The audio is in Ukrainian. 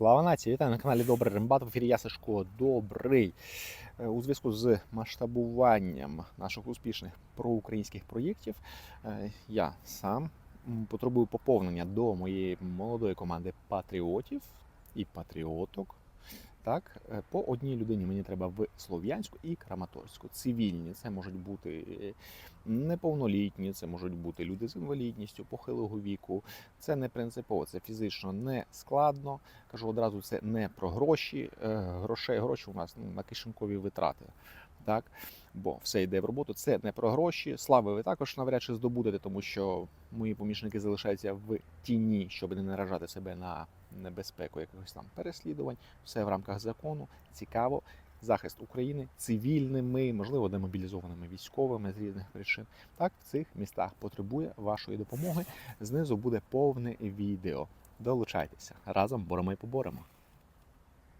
Слава нації! Вітаю на каналі Добрий Рембат. В ефірі я Сашко Добрий. Е, У зв'язку з масштабуванням наших успішних проукраїнських проєктів е, я сам потребую поповнення до моєї молодої команди патріотів і патріоток. Так, е, по одній людині мені треба в Слов'янську і Краматорську. Цивільні це можуть бути е, неповнолітні, це можуть бути люди з інвалідністю, похилого віку. Це не принципово, це фізично не складно. Кажу одразу, це не про гроші. Е, Грошей гроші у нас на кишенькові витрати. Так, бо все йде в роботу. Це не про гроші. Слави ви також навряд чи здобудете, тому що мої помічники залишаються в тіні, щоб не наражати себе на небезпеку якихось там переслідувань. Все в рамках закону. Цікаво. Захист України цивільними, можливо, демобілізованими військовими з різних причин. Так, в цих містах потребує вашої допомоги. Знизу буде повне відео. Долучайтеся разом боремо і поборемо.